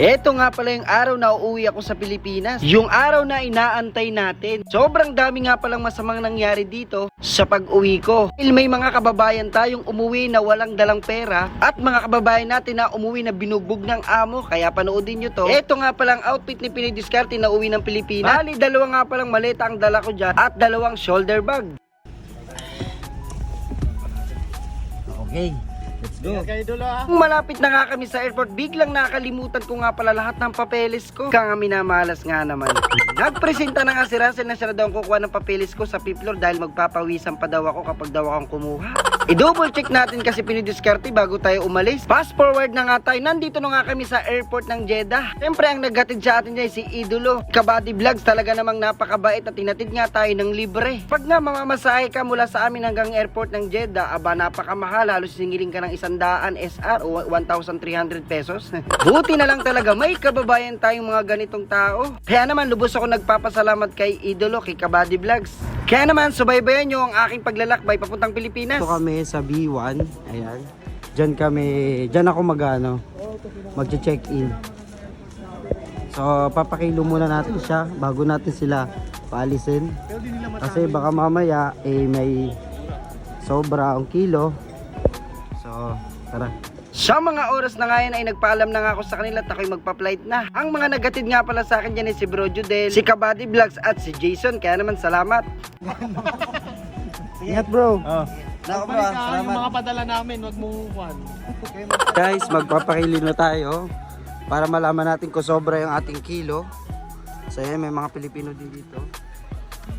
Eto nga pala yung araw na uuwi ako sa Pilipinas. Yung araw na inaantay natin. Sobrang dami nga palang masamang nangyari dito sa pag-uwi ko. May mga kababayan tayong umuwi na walang dalang pera at mga kababayan natin na umuwi na binugbog ng amo. Kaya panoodin nyo to. Eto nga palang outfit ni Pinoy Discarte na uwi ng Pilipinas. Bali, dalawa nga palang maleta ang dala ko dyan at dalawang shoulder bag. Okay, let's go. Kayo dulo ah. Kung malapit na nga kami sa airport, biglang nakalimutan ko nga pala lahat ng papeles ko. Kaya nga minamalas nga naman. Nagpresenta na nga si Russell na siya na daw ang kukuha ng papeles ko sa Piplor dahil magpapawisan pa daw ako kapag daw akong kumuha. I-double check natin kasi pinidiskarte bago tayo umalis. Fast forward na nga tayo. Nandito na nga kami sa airport ng Jeddah. Siyempre ang naghatid sa atin dyan si Idolo. Kabady Vlogs talaga namang napakabait at tinatid nga tayo ng libre. Pag nga mamamasahe ka mula sa amin hanggang airport ng Jeddah, aba napakamahal. Halos singiling ka ng isandaan SR o 1,300 pesos. Buti na lang talaga may kababayan tayong mga ganitong tao. Kaya naman lubos ako nagpapasalamat kay Idolo, kay Kabady Vlogs. Kaya naman subaybayan nyo ang aking paglalakbay papuntang Pilipinas. Ito kami sa B1. Ayan. Diyan kami, diyan ako magano, magche-check-in. So, papakilo muna natin siya bago natin sila paalisin. Kasi baka mamaya eh may sobra ang kilo. So, tara. Sa mga oras na ngayon ay nagpaalam na nga ako sa kanila at ako'y magpa-flight na. Ang mga nagatid nga pala sa akin dyan ay si Bro Judel, si Kabady Vlogs at si Jason. Kaya naman salamat. Ingat bro. Oh. Nako bro, Balik ka, yung salamat. mga padala namin, wag mong kwan. Guys, magpapakilo na tayo para malaman natin kung sobra yung ating kilo. So ayan, may mga Pilipino din dito.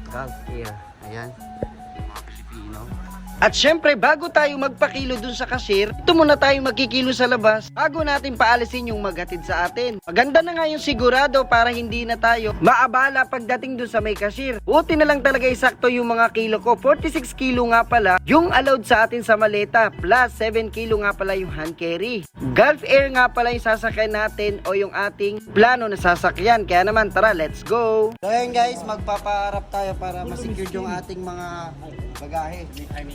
Gulf Air. Ayan. Mga Pilipino. At syempre, bago tayo magpakilo dun sa cashier, ito muna tayo magkikilo sa labas bago natin paalisin yung maghatid sa atin. Maganda na nga yung sigurado para hindi na tayo maabala pagdating dun sa may cashier. Buti na lang talaga isakto yung mga kilo ko. 46 kilo nga pala yung allowed sa atin sa maleta plus 7 kilo nga pala yung hand carry. Gulf Air nga pala yung sasakyan natin o yung ating plano na sasakyan. Kaya naman, tara, let's go! So guys, magpapaharap tayo para masecure yung ating mga bagahe.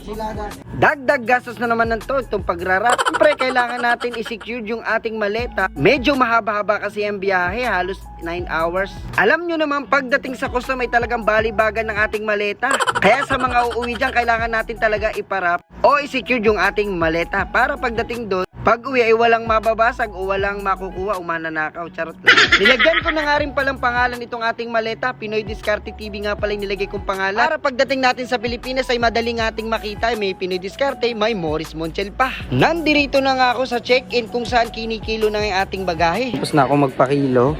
Sila na. Dagdag gastos na naman ng to itong pagrarap. Siyempre, kailangan natin i-secure yung ating maleta. Medyo mahaba-haba kasi ang biyahe, halos 9 hours. Alam nyo naman, pagdating sa custom ay talagang balibagan ng ating maleta. Kaya sa mga uuwi dyan, kailangan natin talaga iparap o i-secure yung ating maleta para pagdating doon, pag uwi ay walang mababasag o walang makukuha o mananakaw. Charot lang. Nilagyan ko na nga rin palang pangalan itong ating maleta. Pinoy Discarte TV nga pala yung nilagay kong pangalan. Para pagdating natin sa Pilipinas ay madaling ating makita. May Pinoy Discarte, may Morris Monchel pa. Nandirito na nga ako sa check-in kung saan kinikilo na yung ating bagahe. Tapos na ako magpakilo.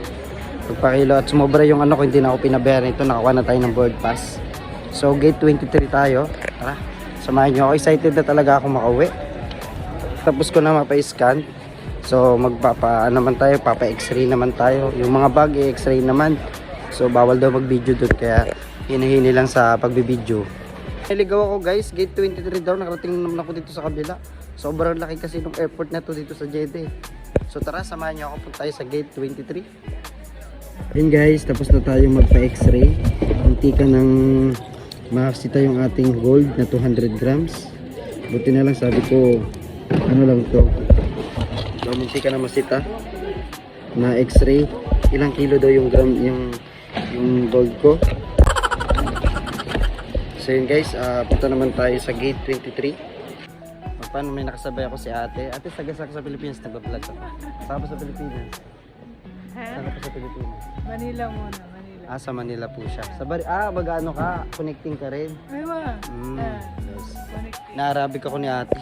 Magpakilo at sumobra yung ano ko, hindi na ako pinabayaran ito. Nakakuha na tayo ng board pass. So gate 23 tayo. Tara, samahan nyo ako. Excited na talaga ako makauwi. Tapos ko na mapa-scan. So magpapa ano naman tayo, papa x-ray naman tayo. Yung mga bag i-x-ray naman. So bawal daw mag-video doon kaya hinihini lang sa pagbibideo. Niligaw ako guys, gate 23 daw, nakarating naman ako dito sa kabila. Sobrang laki kasi ng airport na to dito sa Jeddah. eh. So tara, samahan niyo ako punta sa gate 23. Ayun guys, tapos na tayo magpa x-ray. Hindi ka nang makakasita yung ating gold na 200 grams. Buti na lang sabi ko, ano lang to. So, munti ka na masita na x-ray. Ilang kilo daw yung gram, yung, yung gold ko. So yun guys, ah, punta naman tayo sa gate 23. Paano may nakasabay ako si ate. Ate, taga-saka sa Pilipinas, nag-vlog ako. Saan sa Pilipinas? Saan pa sa Pilipinas? Manila muna, Manila. Ah, sa Manila po siya. Sa Bari, ah, mag-ano ka, connecting ka rin. Ay, ma. Mm, Ah, yes. connecting. Na-Arabic ako ni ate.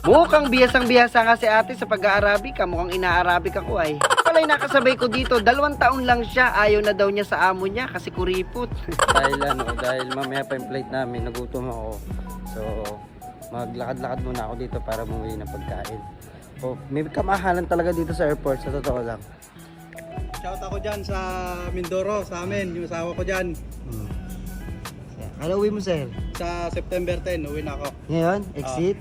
Mukhang biyasang biyasa nga si ate sa pag-aarabic ka. Mukhang ina-arabic ako ay. Pala'y nakasabay ko dito. Dalawang taon lang siya. Ayaw na daw niya sa amo niya kasi kuripot. dahil ano, dahil mamaya pa yung flight namin, nagutom ako. So, maglakad-lakad muna ako dito para bumili ng pagkain. Oh, may kamahalan talaga dito sa airport, sa totoo lang. Shout ako dyan sa Mindoro, sa amin, yung asawa ko dyan. Hmm. Ano uwi mo, sir? Sa September 10, uwi na ako. Ngayon, exit?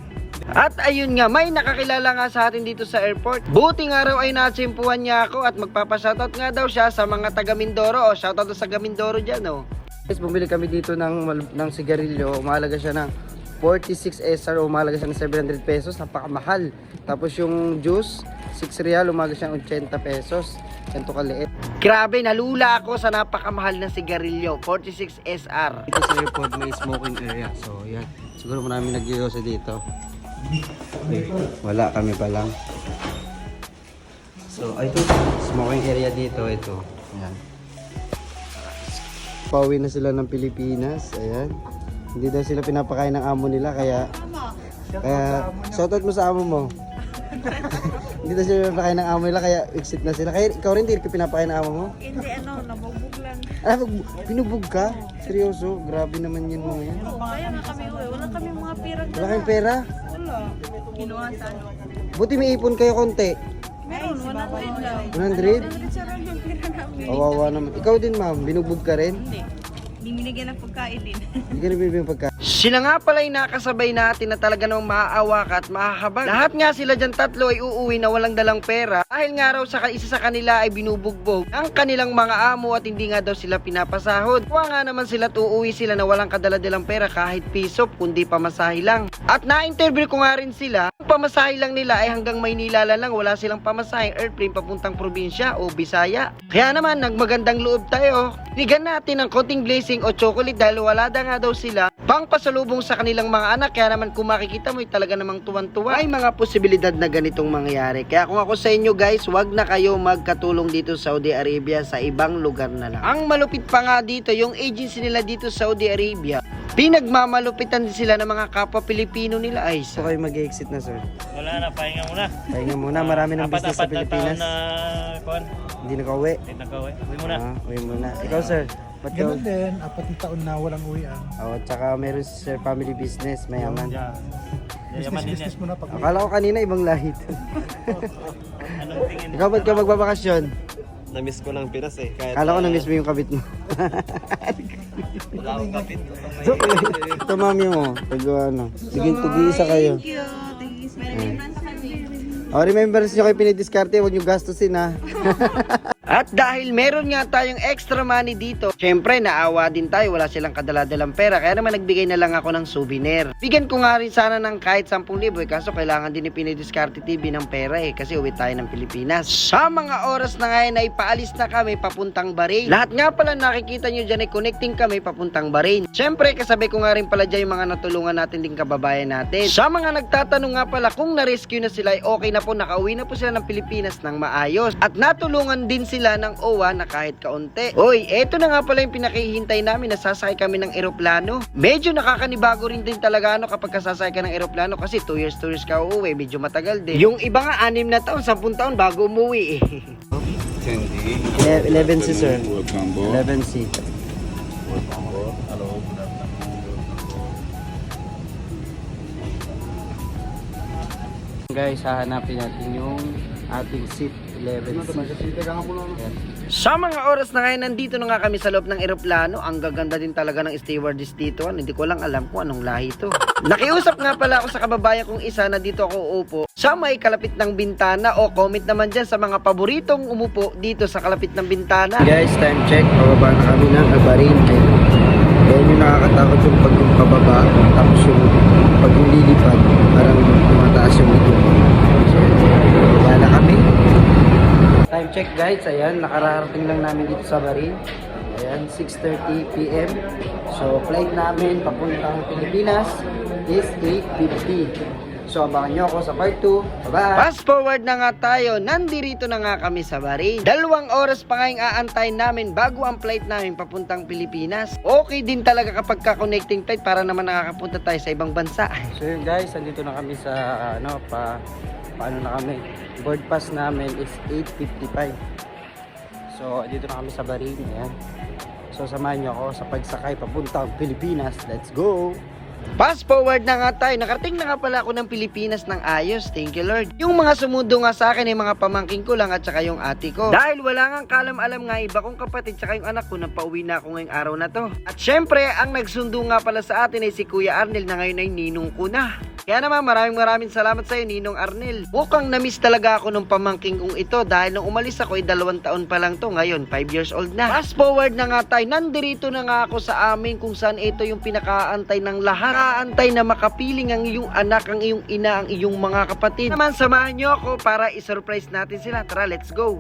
At ayun nga, may nakakilala nga sa atin dito sa airport. Buti nga raw ay natsimpuan niya ako at magpapashoutout nga daw siya sa mga taga Mindoro. O, shoutout sa taga Mindoro dyan, oh. Guys, bumili kami dito ng, ng sigarilyo. Umalaga siya ng 46 SR o umalaga siya ng 700 pesos. Napakamahal. Tapos yung juice, 6 real, umaga siya 80 pesos. Ganito kaliit. Grabe, nalula ako sa napakamahal na sigarilyo, 46 SR. Dito sa airport may smoking area. So, yan. Siguro marami nag dito. Wala kami pa lang. So, ito. Smoking area dito. Ito. Ayan. Pauwi na sila ng Pilipinas. Ayan. Hindi daw sila pinapakain ng amo nila. Kaya, kaya, shoutout mo sa amo mo. Hindi daw sila pinapakain ng amo nila. Kaya, exit na sila. Kaya, ikaw rin, hindi ka pinapakain ng amo mo? Hindi ano, nabubog lang. Ah, binubog ka? Seryoso? Grabe naman yun mga yan. Kaya nga kami uwi. Wala kami mga pira Wala kayong pera? Wala. Kinuhasan. Buti may ipon kayo konti. Meron, 100 lang. 100? 100 sa lang yung pira namin. Kawawa naman. Ikaw din ma'am, binugbog ka rin? Hindi. Hindi binigyan ng pagkain din. Hindi ka nabibigyan pagka. Sila nga pala yung nakasabay natin na talaga namang maaawa ka at mahahabag. Lahat nga sila dyan tatlo ay uuwi na walang dalang pera dahil nga raw sa isa sa kanila ay binubugbog ang kanilang mga amo at hindi nga daw sila pinapasahod. Kuha nga naman sila at uuwi sila na walang kadala-dalang pera kahit piso kundi pamasahe lang. At na-interview ko nga rin sila, ang pamasahe lang nila ay hanggang Maynila lang wala silang pamasaheng airplane papuntang probinsya o Bisaya. Kaya naman nagmagandang loob tayo. Bigyan natin ng konting blessing o chocolate dahil wala da nga daw sila pang pasalubong sa kanilang mga anak. Kaya naman kung makikita mo ay talaga namang tuwan-tuwa ay mga posibilidad na ganitong mangyayari. Kaya kung ako sa inyo guys, wag na kayo magkatulong dito sa Saudi Arabia sa ibang lugar na lang. Ang malupit pa nga dito, yung agency nila dito sa Saudi Arabia, pinagmamalupitan din sila ng mga kapwa Pilipino nila ay So sa kayo mag-exit na sir. Wala na, pahinga muna. Pahinga muna, marami ng business sa Apat-apat na Pilipinas. taon na, kuhan, Hindi nakauwi. hindi nagkawin. Uwi muna. Ah, uwi muna. Ikaw sir, ba't? Ganun din, apat na taon na walang uwian. Oh, tsaka meron si sir family business, mayaman. Yeah. Yayaman din yan. Business mo na pag Akala ko kanina ibang lahi to. Anong tingin? Ikaw ba't ka magbabakasyon? Namiss ko lang Pinas eh. Kahit Akala ko na- na-miss mo yung kabit mo. Wala akong kapit. So, ito mami mo. Pag ano, sige, tug-iisa kayo. Thank you. Thank you. Remembrance kami. Oh, remembrance nyo kayo pinidiskarte, huwag nyo gastusin ha. At dahil meron nga tayong extra money dito, syempre naawa din tayo, wala silang kadala-dalang pera, kaya naman nagbigay na lang ako ng souvenir. Bigyan ko nga rin sana ng kahit 10,000 eh, kaso kailangan din ni Pinidiscarte TV ng pera eh, kasi uwi tayo ng Pilipinas. Sa mga oras na ngayon ay paalis na kami papuntang Bahrain. Lahat nga pala nakikita nyo dyan ay connecting kami papuntang Bahrain. Syempre kasabay ko nga rin pala dyan yung mga natulungan natin din kababayan natin. Sa mga nagtatanong nga pala kung na-rescue na sila ay okay na po, nakauwi na po sila ng Pilipinas ng maayos. At natulungan din sila ng OWA na kahit kaunti. Hoy, eto na nga pala yung pinakihintay namin, nasasakay kami ng eroplano. Medyo nakakanibago rin din talaga ano kapag kasasakay ka ng eroplano kasi 2 years, 2 years ka uuwi, medyo matagal din. Yung iba nga, 6 na taon, 10 taon bago umuwi eh. 11C sir. 11C. Guys, hahanapin natin yung ating seat 11C. Ayan. Sa mga oras na ngayon, nandito na nga kami sa loob ng eroplano. Ang gaganda din talaga ng stewardess dito. Ano, Hindi ko lang alam kung anong lahi to. Nakiusap nga pala ako sa kababayan kong isa na dito ako uupo sa may kalapit ng bintana o comment naman dyan sa mga paboritong umupo dito sa kalapit ng bintana. Guys, time check. Pababa na kami ng Abarin. Ayan. Ayan yung nakakatakot yung pag yung pababa. Tapos yung pag lilipad, parang tumataas yung ito. So, pababa na kami. Time check guys. Ayan, nakararating lang namin dito sa Barin. Ayan, 6.30pm. So, flight namin papuntang Pilipinas is 8.50. So, abangan nyo ako sa part 2. Bye-bye! Fast forward na nga tayo, nandirito na nga kami sa Bahrain. Dalawang oras pa ngayong aantayin namin bago ang flight namin papuntang Pilipinas. Okay din talaga kapag ka-connecting flight para naman nakakapunta tayo sa ibang bansa. So yun guys, andito na kami sa ano pa paano na kami. Board pass namin is 8.55. So dito na kami sa Barin, ayan. So samahan niyo ako sa pagsakay papuntang Pilipinas. Let's go. Fast forward na nga tayo. Nakarating na nga pala ako ng Pilipinas ng ayos. Thank you Lord. Yung mga sumundo nga sa akin ay mga pamangking ko lang at saka yung ate ko. Dahil wala nga kalam-alam nga iba kong kapatid saka yung anak ko na pauwi na ako ngayong araw na to. At syempre, ang nagsundo nga pala sa atin ay si Kuya Arnel na ngayon ay ninong ko na. Kaya naman maraming maraming salamat sa iyo Ninong Arnel. Mukhang na-miss talaga ako nung pamangking kong ito dahil nung umalis ako ay dalawang taon pa lang to ngayon 5 years old na. Fast forward na nga tayo, nandirito na nga ako sa amin kung saan ito yung pinakaantay ng lahat Nakaantay na makapiling ang iyong anak, ang iyong ina, ang iyong mga kapatid. Naman, samahan nyo ako para isurprise natin sila. Tara, let's go!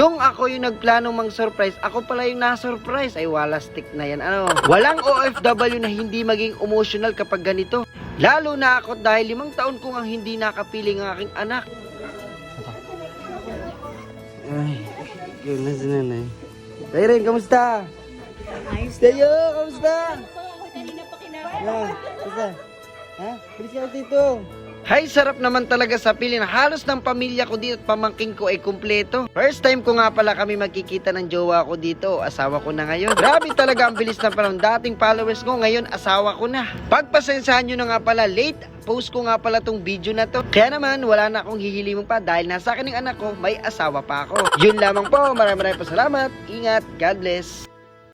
Yung ako yung nagplano mang surprise, ako pala yung na-surprise. Ay, wala stick na yan. Ano? Walang OFW na hindi maging emotional kapag ganito. Lalo na ako dahil limang taon ko ang hindi nakapiling ang aking anak. Ay, yun na si nanay. Tyren, kamusta? Ayos Tayo, kamusta? Yeah, kamusta? Ha? Bilis ka dito. Hay, sarap naman talaga sa pili na halos ng pamilya ko dito at pamangking ko ay kumpleto. First time ko nga pala kami magkikita ng jowa ko dito, asawa ko na ngayon. Grabe talaga ang bilis ng panahon. Dating followers ko, ngayon asawa ko na. Pagpasensahan nyo na nga pala, late post ko nga pala tong video na to. Kaya naman, wala na akong hihilimang pa dahil nasa akin ng anak ko, may asawa pa ako. Yun lamang po, maraming maraming pa salamat. Ingat, God bless.